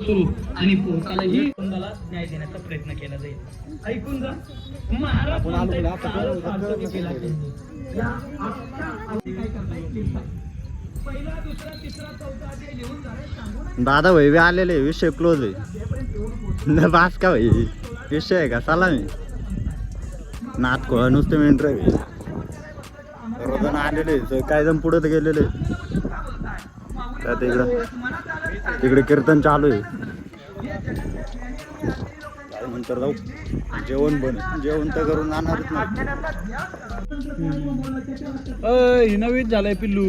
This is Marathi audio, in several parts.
करू आणि पोटालाही कुंडाला न्याय देण्याचा प्रयत्न केला जाईल. ऐकून जा. महाराज केला पहिला दुसरा तिसरा चौथा लिहून झाले दादा भाई आलेले विषय क्लोज आहे. न बास का भाई? विषय आहे का? चला मी. नात कोळा नुसतं रोजन आलेले काय जण पुढे गेलेले त्या तिकडं तिकडे कीर्तन चालू आहे. नंतर जाऊ. जेवण बन जेवण तर करून जाणारच नाही नवीन झालंय पिल्लू.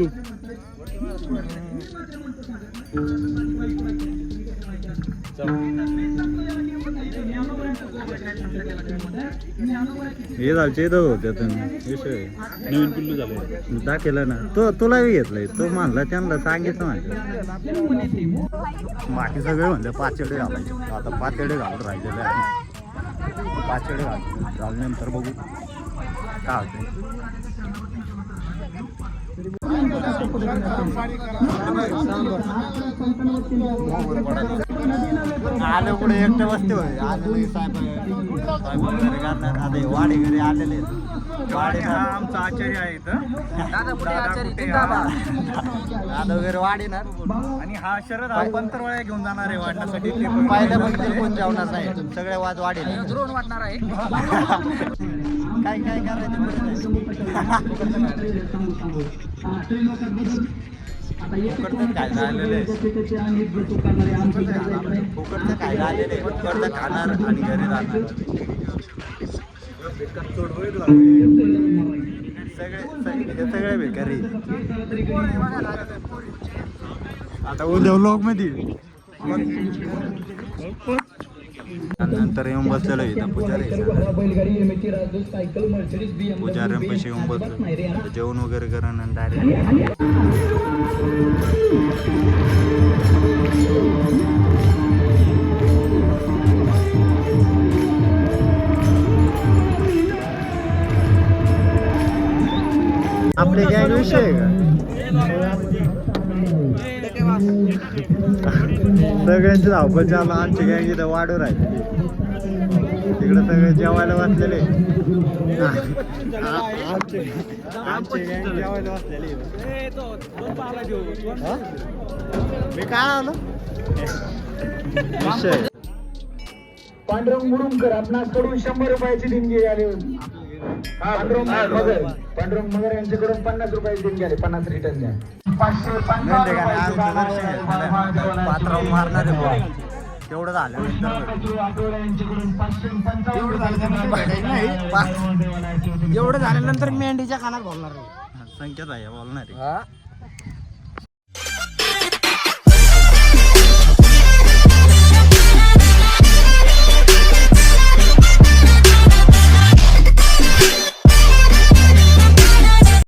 हे झालचे इथं होते विषय. नवीन पिल्लू झालंय दाखवला ना. तो तुला घेतलाय. तो म्हणला त्यांना सांगितलं माझ्या बाकी सगळे म्हणले पाचडे घालायचे. आता पाचडे घालत राहिलेले आहे पाचेडे घाल घालल्यानंतर बघू. काय होते आले पुढे एकटे बसते होय. आलेले साहेब. साहेब वगैरे करणार आता हे वाडे घरी आलेले आहेत. वाडे आमचा आचार्य आहे इथं. दादा वगैरे वाढेणार आणि हा शरद हा पंतरवाळ्या घेऊन जाणार आहे वाढण्यासाठी. पहिल्या पण ते कोण जेवणार नाही सगळे वाद वाढेल. आहे. काय काय करायचं काय झालेलं फुकटचं काय झालेलं आहे फुकटचं खाणार आणि घरी राहणार सगळे सगळे सगळे बेकारी आता उद्या लोक मध्ये. नंतर येऊन बसलेलो इथं पुजारी BMW पुजाऱ्यांपाशी येऊन. बसलो जेवण वगैरे करून डायरेक्ट आपले गॅंग विषय आहे का सगळ्यांची धावपळ चालू आमची गॅंग इथं वाढू राहिली. तिकडे सगळे जेवायला बसलेले. आमचे आमचे गँग जेवायला बसलेले. मी काय आलो? विषय. पांडुरंग मुरुमकर आपणाकडून शंभर रुपयाची देणगी आली होती पांडुरंग मगर. पांडुरंग मगर यांच्याकडून पन्नास रुपयाची देणगी आली पन्नास रिटर्न द्या. पाचशे पात्रावर मारणार. तेवढं झालं. एवढं झाल्यानंतर मेंढीच्या खानात बोलणार संकेत आहे बोलणार आहे.